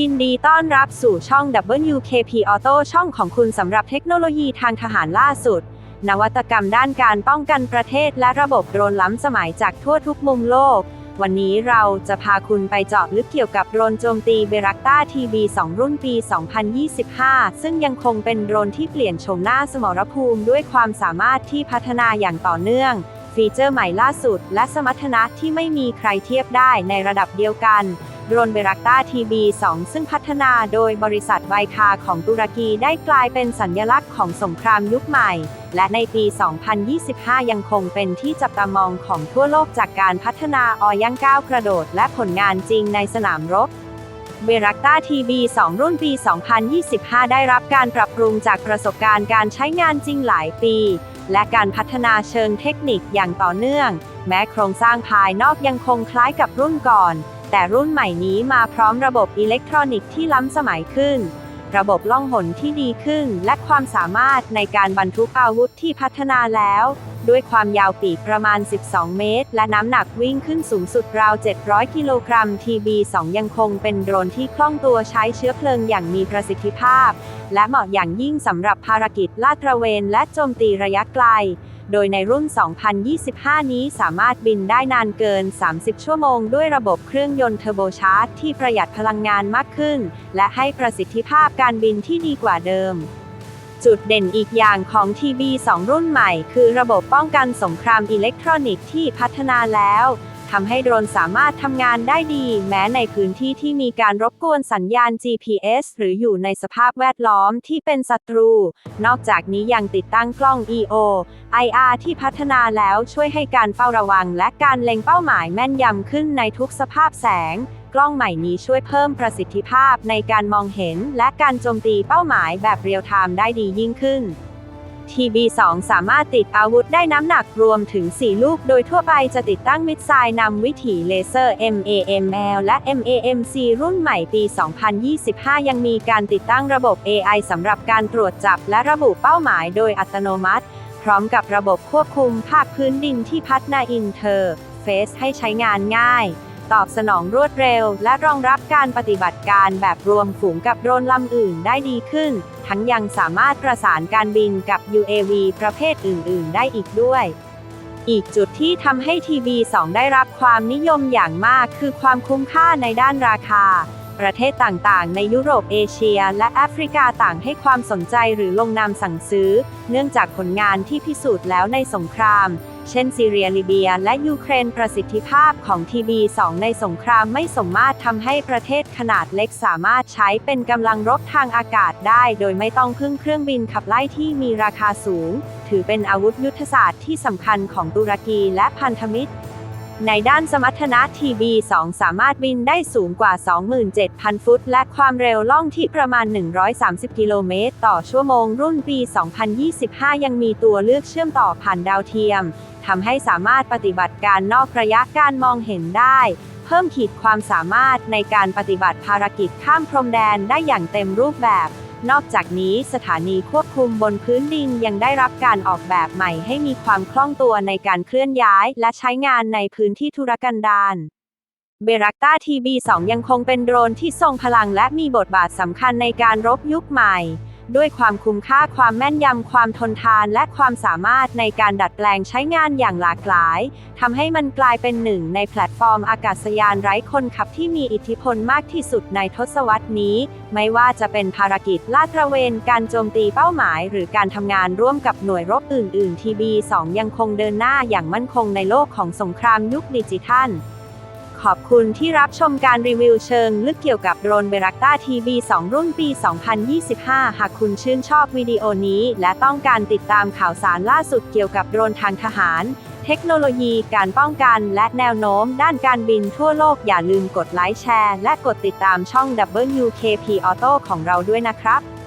ยินดีต้อนรับสู่ช่อง WKP Auto ช่องของคุณสำหรับเทคโนโลยีทางทหารล่าสุด นวัตกรรมด้านการป้องกันประเทศและระบบโดรนล้ำสมัยจากทั่วทุกมุมโลก วันนี้เราจะพาคุณไปเจาะลึกเกี่ยวกับโดรนโจมตีเบรักต้า TB2 รุ่นปี 2025 ซึ่งยังคงเป็นโดรนที่เปลี่ยนโฉมหน้าสมรภูมิด้วยความสามารถที่พัฒนาอย่างต่อเนื่อง ฟีเจอร์ใหม่ล่าสุด และสมรรถนะที่ไม่มีใครเทียบได้ในระดับเดียวกัน โดรนเบรักต้า TB2 ซึ่งพัฒนาโดยบริษัทไวคาของตุรกีได้กลายเป็นสัญลักษณ์ของสงครามยุคใหม่ และในปี 2025 ยังคงเป็นที่จับตามองของทั่วโลกจากการพัฒนาออยังก้าวกระโดดและผลงานจริงในสนามรบเบรักต้า TB2 รุ่นปี 2025 ได้รับการปรับปรุงจากประสบการณ์การใช้งานจริงหลายปี และการพัฒนาเชิงเทคนิคอย่างต่อเนื่อง แม้โครงสร้างภายนอกยังคงคล้ายกับรุ่นก่อน แต่รุ่นใหม่นี้มาพร้อมระบบอิเล็กทรอนิกส์ที่ล้ำสมัยขึ้น ระบบล่องหนที่ดีขึ้น และความสามารถในการบรรทุกอาวุธที่พัฒนาแล้ว ด้วยความยาวปีกประมาณ 12 เมตร และน้ำหนักวิ่งขึ้นสูงสุดราว 700 กิโลกรัม TB2 ยังคงเป็นโดรนที่คล่องตัวใช้เชื้อเพลิงอย่างมีประสิทธิภาพ และเหมาะอย่างยิ่งสำหรับภารกิจลาดตระเวนและโจมตีระยะไกล โดยในรุ่น 2025 นี้สามารถบินได้นานเกิน 30 ชั่วโมง ด้วยระบบเครื่องยนต์เทอร์โบชาร์จที่ประหยัดพลังงานมากขึ้น และให้ประสิทธิภาพการบินที่ดีกว่าเดิมจุดเด่นอีกอย่างของ TB2 รุ่นใหม่ คือระบบป้องกันสงครามอิเล็กทรอนิกส์ที่พัฒนาแล้ว ทำให้โดรนสามารถทำงานได้ดี แม้ในพื้นที่ที่มีการรบกวนสัญญาณ GPS หรืออยู่ในสภาพแวดล้อมที่เป็นศัตรู นอกจากนี้ยังติดตั้งกล้อง EO IR ที่พัฒนาแล้วช่วยให้การเฝ้าระวัง และการเล็งเป้าหมายแม่นยำขึ้นในทุกสภาพแสง กล้องใหม่นี้ช่วยเพิ่มประสิทธิภาพในการมองเห็น และการโจมตีเป้าหมายแบบเรียลไทม์ได้ดียิ่งขึ้น TB2 สามารถติดอาวุธได้น้ำหนักรวมถึง 4 ลูก โดยทั่วไปจะติดตั้งมิดไซล์นำวิถีเลเซอร์ MAML และ MAMC รุ่นใหม่ปี 2025 ยังมีการติดตั้งระบบ AI สำหรับการตรวจจับและระบุเป้าหมายโดยอัตโนมัติ พร้อมกับระบบควบคุมภาคพื้นดินที่พัฒนาอินเทอร์เฟซให้ใช้งานง่าย ตอบสนองรวดเร็ว และรองรับการปฏิบัติการแบบรวมฝูงกับโดรนลำอื่นได้ดีขึ้น ทั้งยังสามารถประสานการบินกับ UAV ประเภทอื่น ๆ ได้อีกด้วย อีกจุดที่ทำให้ TB2 ได้รับความนิยมอย่างมากคือความคุ้มค่าในด้านราคา ประเทศต่าง ๆ ในยุโรปเอเชีย และแอฟริกาต่างให้ความสนใจหรือลงนามสั่งซื้อ เนื่องจากผลงานที่พิสูจน์แล้วในสงคราม เช่นซีเรียลิเบีย และยูเครนประสิทธิภาพของทีบี2ในสงครามไม่สมมาตรทำให้ประเทศขนาดเล็กสามารถใช้เป็นกำลังรบทางอากาศได้ โดยไม่ต้องพึ่งเครื่องบินขับไล่ที่มีราคาสูง ถือเป็นอาวุธยุทธศาสตร์ที่สำคัญของตุรกีและพันธมิตร ในด้านสมรรถนะ TB2 สามารถบินได้สูงกว่า 27,000 ฟุต และความเร็วล่องที่ประมาณ 130 กิโลเมตร ต่อชั่วโมงรุ่นปี 2025 ยังมีตัวเลือกเชื่อมต่อผ่านดาวเทียมทำให้สามารถปฏิบัติการนอกระยะการมองเห็นได้ เพิ่มขีดความสามารถในการปฏิบัติภารกิจข้ามพรมแดนได้อย่างเต็มรูปแบบ นอกจากนี้สถานีควบคุมบนพื้นดินยังได้รับการออกแบบใหม่ให้มีความคล่องตัวในการเคลื่อนย้าย และใช้งานในพื้นที่ธุรกันดารเบรักต้า TB2 ยังคงเป็นโดรนที่ทรงพลังและมีบทบาทสำคัญในการรบยุคใหม่ ด้วยความคุ้มค่าความแม่นยำความทนทานและความสามารถในการดัดแปลงใช้งานอย่างหลากหลายทำให้มันกลายเป็นหนึ่งในแพลตฟอร์มอากาศยานไร้คนขับที่มีอิทธิพลมากที่สุดในทศวรรษนี้ ไม่ว่าจะเป็นภารกิจลาดตระเวน การโจมตีเป้าหมาย หรือการทำงานร่วมกับหน่วยรบอื่นๆ TB2 ยังคงเดินหน้าอย่างมั่นคงในโลกของสงครามยุคดิจิทัล ขอบคุณที่รับชมการรีวิวเชิงลึกเกี่ยวกับโดรนเบรักต้า TB2 รุ่นปี 2025 หากคุณชื่นชอบวิดีโอนี้และต้องการติดตามข่าวสารล่าสุดเกี่ยวกับโดรนทางทหาร เทคโนโลยี การป้องกัน และแนวโน้ม ด้านการบินทั่วโลกอย่าลืมกดไลค์แชร์ และกดติดตามช่อง WKP Auto ของเราด้วยนะครับ